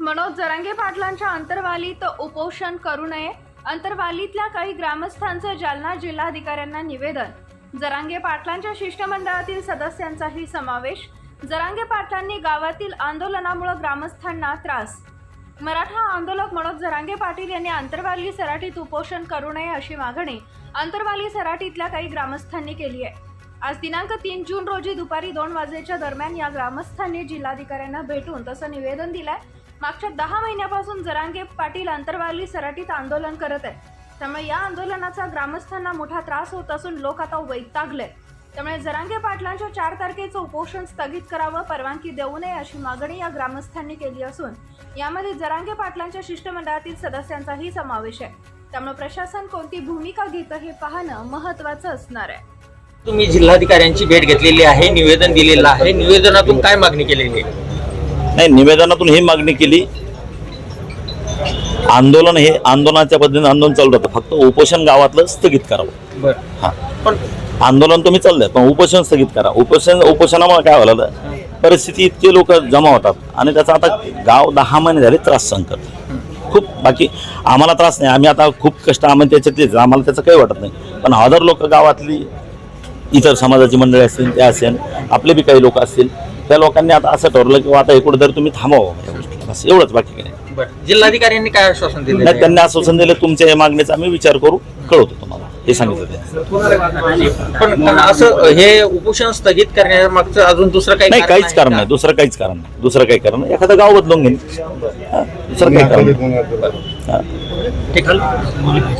मनोज जरांगे पाटलांच्या अंतर्वालीत उपोषण करू नये. अंतर्वालीतल्या काही ग्रामस्थांचं जालना जिल्हाधिकाऱ्यांना निवेदन. जरांगे पाटलांच्या शिष्टमंडळातील सदस्यांचाही समावेश. जरांगे पाटलांनी गावातील आंदोलनामुळे ग्रामस्थांना त्रास. मराठा आंदोलक मनोज जरांगे पाटील यांनी अंतरवाली सराटीत उपोषण करू नये अशी मागणी अंतरवाली सराटीतल्या काही ग्रामस्थांनी केली आहे. आज दिनांक तीन जून रोजी दुपारी दोन वाजेच्या दरम्यान या ग्रामस्थांनी जिल्हाधिकाऱ्यांना भेटून तसं निवेदन दिलंय. मागच्या दहा महिन्यापासून जरांगे पाटील अंतर्वाली सराटीत आंदोलन करत आहेत. त्यामुळे या आंदोलनाचा ग्रामस्थांना मोठा त्रास होत असून लोक आता वैतागले त्यामुळे जरांगे पाटलांच्या चार तारखेचं उपोषण स्थगित करावं परवानगी देऊ नये अशी मागणी या ग्रामस्थांनी केली असून यामध्ये जरांगे पाटलांच्या शिष्टमंडळातील सदस्यांचाही समावेश आहे. त्यामुळे प्रशासन कोणती भूमिका घेतं हे पाहणं महत्वाचं असणार आहे. तुम्ही जिल्हाधिकाऱ्यांची भेट घेतलेली आहे निवेदन दिलेलं आहे. निवेदनातून काय मागणी केलेली आहे? नाही निवेदनातून ही मागणी केली. आंदोलन हे आंदोलनाच्या पद्धतीने आंदोलन चालू राहतं. फक्त उपोषण गावातलं स्थगित करावं. हा. पण आंदोलन तुम्ही चाललंय पण उपोषण स्थगित करा. उपोषण उपोषणामुळे काय व्हायला परिस्थिती इतके लोक जमा होतात आणि त्याचा आता गाव दहा महिने झाले त्रास सहन करतो खूप बाकी आम्हाला त्रास नाही. आम्ही आता खूप कष्ट आम्ही त्याच्यातलेच आम्हाला त्याचं काही वाटत नाही. पण हजारो लोक गावातली इतर समाजाची मंडळी असतील ते असेल आपले बी काही लोक असतील त्या लोकांनी आता असं ठरवलं की आता इकडे तर तुम्ही थांबावं बस एवढंच बाकी नाही. बरं. जिल्हाधिकाऱ्यांनी काय आश्वासन दिलं? नाही त्यांनी आश्वासन दिलं तुमच्या या मागणीचा आम्ही विचार करू कळवतो तुम्हाला. हे सांगितलं ते पण असं हे उपोषण स्थगित करण्याच्या मागचं अजून दुसरं काही नाही काहीच कारण? नाही दुसरं काहीच कारण नाही. दुसरं काही कारण नाही. एखादं गाव बदलून घेईन. हा, दुसरं काही कारण नाही. हा. ठीक आहे.